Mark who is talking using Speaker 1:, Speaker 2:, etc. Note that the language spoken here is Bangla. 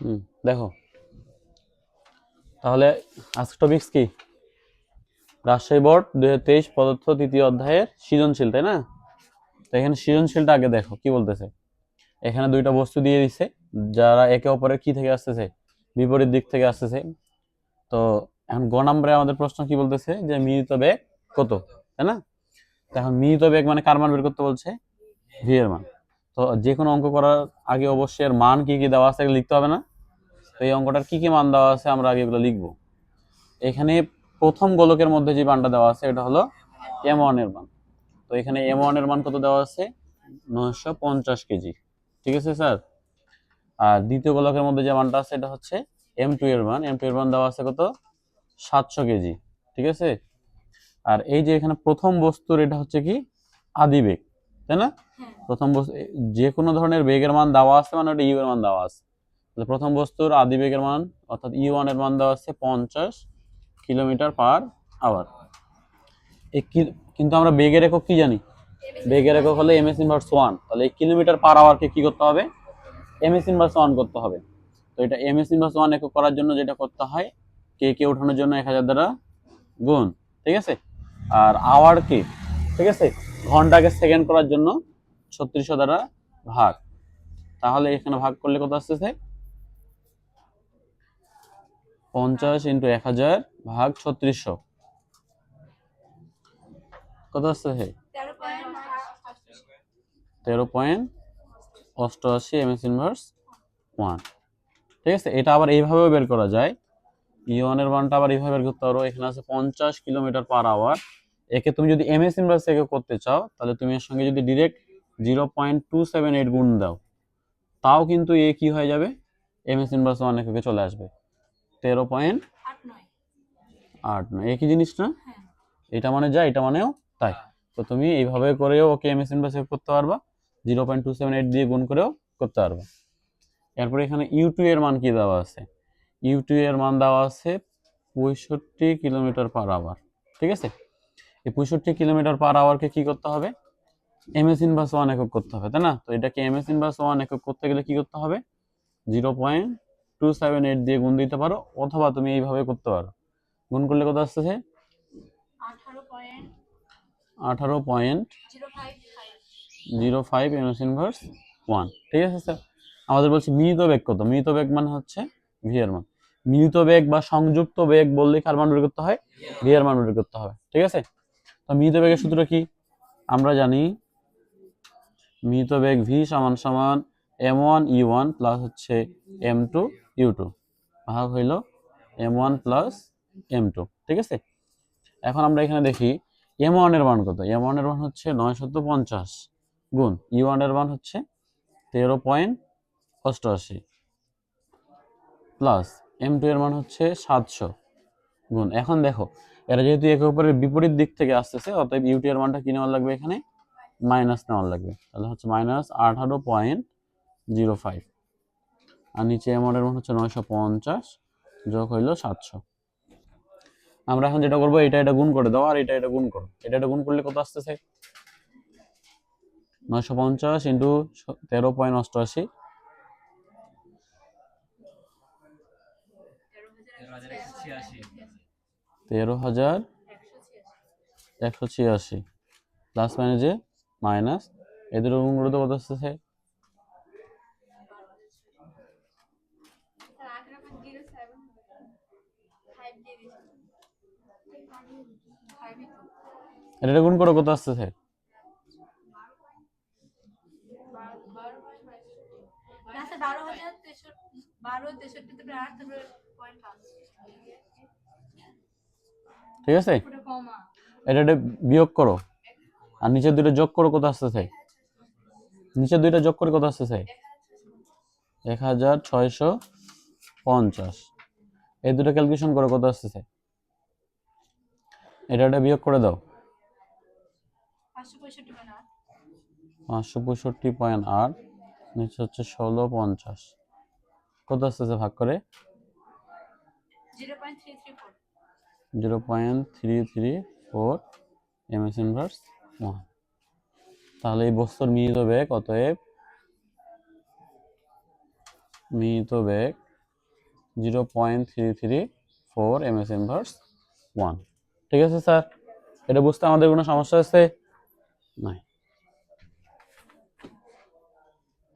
Speaker 1: হুম, দেখো। তাহলে আজকে টপিক্স কি? রাজশাহী বোর্ড দুই হাজার তেইশ পদার্থ তৃতীয় অধ্যায়ের সৃজনশীল, তাই না? তো এখানে সৃজনশীলটা আগে দেখো, কি বলতেছে? এখানে দুইটা বস্তু দিয়ে দিছে, যারা একে অপরের কি থেকে আসতেছে, বিপরীত দিক থেকে আসতেছে। তো এখন গ নম্বরে আমাদের প্রশ্ন কি বলতেছে? যে মিলিত বেগ কত, তাই না? এখন মিলিত বেগ মানে কার মান বের করতে বলছে? ভি এর মান। তো যে কোনো অঙ্ক করার আগে অবশ্যই এর মান কী কী দেওয়া আছে লিখতে হবে না। তো এই অঙ্কটার কী কী মান দেওয়া আছে আমরা আগে এগুলো লিখব। এখানে প্রথম গোলকের মধ্যে যে মানটা দেওয়া আছে এটা হলো এম ওয়ানের মান। তো এখানে এম ওয়ানের মান কত দেওয়া আছে? নয়শো পঞ্চাশ কেজি। ঠিক আছে স্যার? আর দ্বিতীয় গোলকের মধ্যে যে মানটা আছে এটা হচ্ছে এম টু এর মান। এম টু এর মান দেওয়া আছে কত? সাতশো কেজি। ঠিক আছে? আর এই যে এখানে প্রথম বস্তুর এটা হচ্ছে কি? আদি বেগ তাই না? প্রথম বস্তু যে কোনো ধরনের বেগের মান দেওয়া আছে মানে ওটা ইউ এর মান দেওয়া আছে। তাহলে প্রথম বস্তুর আদি বেগের মান অর্থাৎ ই ওয়ানের মান দেওয়া আছে পঞ্চাশ কিলোমিটার পার আওয়ার। এই কি- কিন্তু আমরা বেগের একক কি জানি? বেগের একক হলে এম এস ইনভার্স ওয়ান। তাহলে এই কিলোমিটার পার আওয়ারকে কি করতে হবে? এম এস ইনভার্স ওয়ান করতে হবে। তো এটা এম এস ইনভার্স ওয়ান একক করার জন্য যেটা করতে হয় কে কে ওঠানোর জন্য এক হাজার দ্বারা গুণ ঠিক আছে? আর আওয়ার কি ঠিক আছে? ঘন্টাকে সেকেন্ড করার জন্য ছত্রিশশো দ্বারা ভাগ। তাহলে এখানে ভাগ করলে কত আসতেছে? পঞ্চাশ ইন্টু এক হাজার ভাগ ছত্রিশশো। কত আসতেছে?
Speaker 2: তেরো পয়েন্ট
Speaker 1: অষ্টআশি এম এস ইনভার্স ওয়ান। ঠিক আছে, এটা আবার এইভাবেও বের করা যায়। ই ওয়ানের মানটা আবার এইভাবে বের করতে পারো। এখানে আছে পঞ্চাশ কিলোমিটার পার আওয়ার একে তুমি যদি এম এস ইনভার্স একে করতে চাও তাহলে তুমি এর সঙ্গে যদি direct zero point two seven eight গুণ দাও তাও কিন্তু এ কি হয়ে যাবে? এম এস ইনভার্স ওয়ান এককে চলে আসবে। তেরো পয়েন্ট
Speaker 2: আট নয়।
Speaker 1: একই জিনিস না
Speaker 2: হ্যাঁ।
Speaker 1: এটা মানে যা এটা মানেও তাই। তো তুমি এইভাবে করেও ওকে এম এমএস ইনভার্স করতে পারবা। Zero point two seven eight দিয়ে গুণ করেও করতে পারবা। এরপরে এখানে ইউ টু এর মান কি দেওয়া আছে? ইউ টু এর মান দেওয়া আছে পঁয়ষট্টি কিলোমিটার পার আওয়ার ঠিক আছে? এই পঁয়ষট্টি কিলোমিটার পার আওয়ারকে কি করতে হবে? এমএস ইনভার্স ওয়ান একক করতে হবে তাই না? তো এটাকে এমএস ইনভার্স ওয়ান একক করতে গেলে কি করতে হবে? Zero point two seven eight দিয়ে গুণ দিতে পারো অথবা তুমি এইভাবে করতে পারো। গুণ করলে কত আসতেছে?
Speaker 2: আঠারো point zero five
Speaker 1: MS inverse one ঠিক আছে স্যার আমাদের বলছি মিলিত বেগ কত? মিলিত বেগ মানে হচ্ছে ভি এর মান। মিলিত বেগ বা সংযুক্ত বেগ বললে কার মান বের করতে হয় ভি এর মান বের করতে হবে। ঠিক আছে? তো মিলিত বেগের সূত্র কি? আমরা জানি মিলিত বেগ ভি সমান সমান M one E one plus হচ্ছে এম টু ইউ টু ভাগ হইল M one plus M two ঠিক আছে? এখন আমরা এখানে দেখি এম ওয়ানের মান কত? এম ওয়ানের মান হচ্ছে নয়শত পঞ্চাশ গুণ ই ওয়ানের মান হচ্ছে তেরো পয়েন্ট অষ্টআশি প্লাস এম টু এর মান হচ্ছে সাতশো গুণ। এখন দেখো এরা যেহেতু একে অপরের বিপরীত দিক থেকে আসতেছে, অতএব ইউটি এর মানটা কি নেওয়ার লাগবে এখানে? মাইনাস নেওয়ার লাগবে। তাহলে হচ্ছে মাইনাস আঠারো পয়েন্ট জিরো ফাইভ আর নিচে এর মান হচ্ছে নয়শো পঞ্চাশ, যোগ হইল সাতশো। আমরা এখন যেটা করব, এটা এটা গুণ করে দাও, আর এটা এটা গুণ করো। এটা এটা গুণ করলে কত আসতেছে? নয়শো পঞ্চাশ ইন্টু তেরো পয়েন্ট অষ্টআশি। তেরো হাজার একশো ছিয়াশি। প্লাস মাইনাসে মাইনাস এদের গুণ করে তো কত আসতেছে? এটা গুণ করে, কত আসতেছে?
Speaker 2: বারো তেষট্টি
Speaker 1: ঠিক আছে? এটা বিয়োগ করো। আর নিচের দুইটা যোগ করো, কত আসতেছে? নিচের দুইটা যোগ করে কত আসতেছে? এক হাজার ছয়শো পঞ্চাশ। এই দুটো ক্যালকুলেশন করে, কত আসতেছে? এটা এটা বিয়োগ করে দাও। পাঁচশো পঁয়ষট্টি পয়েন্ট আট। নিচে হচ্ছে ষোলো পঞ্চাশ। কত আসতেছে ভাগ করে?
Speaker 2: Zero point three three four.
Speaker 1: Zero point three three four M S inverse one তাহলে এই বস্তুর মিহিত বেগ অতএব মিহিত বেগ zero point three three four M S inverse one ঠিক আছে স্যার? এটা বুঝতে আমাদের কোনো সমস্যা আছে নাই।